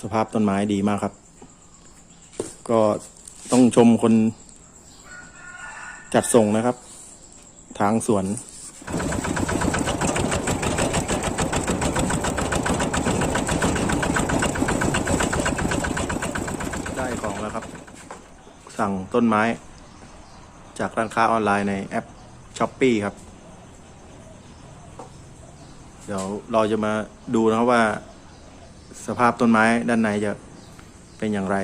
สภาพต้นไม้ดีมากครับ ก็ต้องชมคนจัดส่งนะครับ ทางสวนได้ของแล้วครับ สั่งต้นไม้ จากร้านค้าออนไลน์ในแอปช้อปปีครับ เดี๋ยวเราจะมาดูนะครับว่า สภาพต้นไม้ด้านในจะเป็นอย่างไร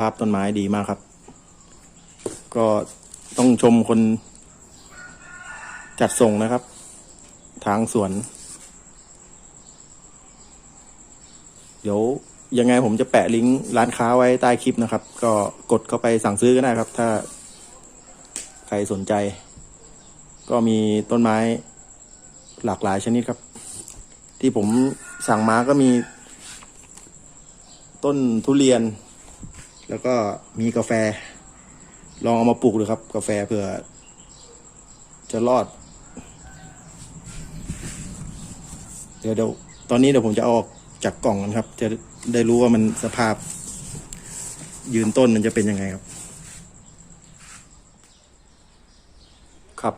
ภาพต้นไม้ดีมากครับ ก็ต้องชมคนจัดส่งนะครับ ทางสวน เดี๋ยวยังไงผมจะแปะลิงก์ร้านค้าไว้ใต้คลิปนะครับ ก็กดเข้าไปสั่งซื้อก็ได้ครับ ถ้าใครสนใจ ก็มีต้นไม้หลากหลายชนิดครับ ที่ผมสั่งมาก็มี ต้นทุเรียน แล้วก็มีกาแฟ ลองเอามาปลูกดูครับ กาแฟเผื่อ จะรอด เดี๋ยวเดี๋ยวตอนนี้เดี๋ยวผมจะเอาออกจากกล่องกันครับ จะได้รู้ว่ามันสภาพ ยืนต้นมันจะเป็นยังไงครับ ครับ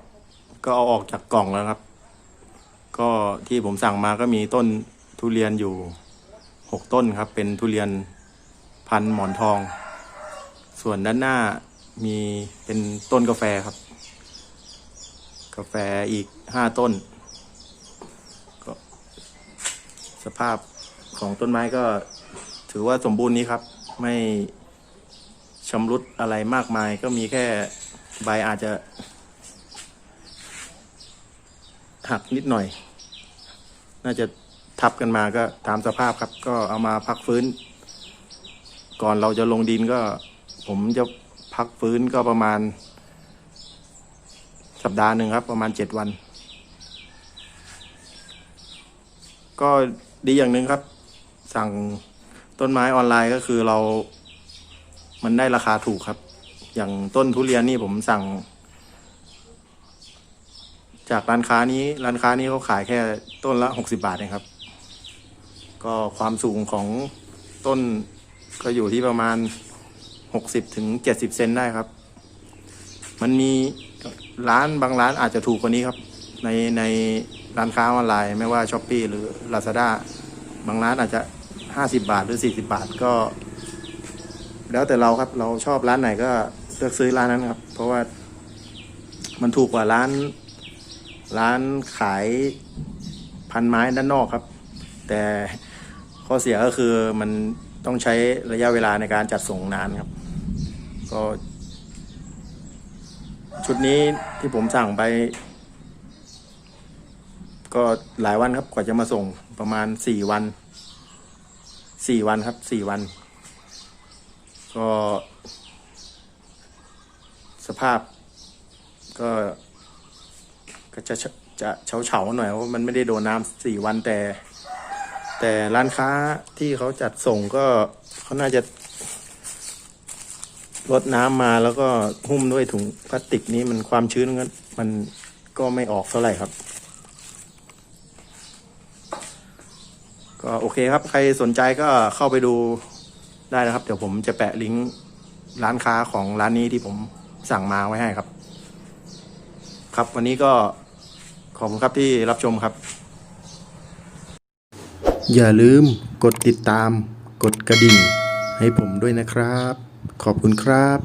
ก็เอาออกจากกล่องแล้วครับ ก็ที่ผมสั่งมาก็มีต้นทุเรียนอยู่หกต้นครับ เป็นทุเรียนพันหมอนทอง ส่วนด้านหน้ามีเป็นต้นกาแฟครับ กาแฟอีกห้าต้น ก็ สภาพของต้นไม้ก็ถือว่าสมบูรณ์นี้ครับ ไม่ชำรุดอะไรมากมาย ก็มีแค่ใบอาจจะ หักนิดหน่อย น่าจะทับกันมาก็ตามสภาพครับ ก็เอามาพักฟื้น ก่อนเราจะลงดินก็ ผมจะพักฟื้นก็ประมาณ สัปดาห์หนึ่งครับ ประมาณเจ็ดวัน ก็ดีอย่างหนึ่งครับ สั่งต้นไม้ออนไลน์ก็คือเรา มันได้ราคาถูกครับ อย่างต้นทุเรียนนี่ผมสั่ง จากร้านค้านี้ ร้านค้านี้เขาขายแค่ต้นละหกสิบาทเองครับ ก็ความสูงของต้นก็อยู่ที่ประมาณ หกสิบถึงเจ็ดสิบเซนได้ครับ มันมีร้านบางร้านอาจจะถูกกว่านี้ครับ ในในร้านค้าออนไลน์ไม่ว่าช้อปปีหรือ Lazada บางร้านอาจจะห้าสิบาทหรือสี่สิบาทก็ แล้วแต่เราครับ เราชอบร้านไหนก็เลือกซื้อร้านนั้นครับ เพราะว่ามันถูกกว่าร้าน ร้านขายพันไม้ด้านนอกครับ แต่ข้อเสียก็คือมันต้องใช้ระยะเวลาในการจัดส่งนานครับ ก็ ชุดนี้ที่ผมสั่งไป ก็หลายวันครับกว่าจะมาส่งประมาณสี่วันสี่วันครับสี่วัน ก็ สภาพ ก็ก็จะจะเฉาเฉาหน่อยเพราะมันไม่ได้โดนน้ำสี่วันแต่ แต่ร้านค้าที่เขาจัดส่งก็เขาน่าจะ ลดน้ำมาแล้วก็หุ้มด้วยถุงพลาสติกนี้มันความชื้นมันมันก็ไม่ออกเท่าไหร่ครับ ก็โอเคครับ ใครสนใจก็เข้าไปดูได้นะครับ เดี๋ยวผมจะแปะลิงก์ร้านค้าของร้านนี้ที่ผมสั่งมาไว้ให้ครับ ครับวันนี้ก็ขอบคุณครับที่รับชมครับ อย่าลืมกดติดตาม กดกระดิ่ง ให้ผมด้วยนะครับ ขอบคุณครับ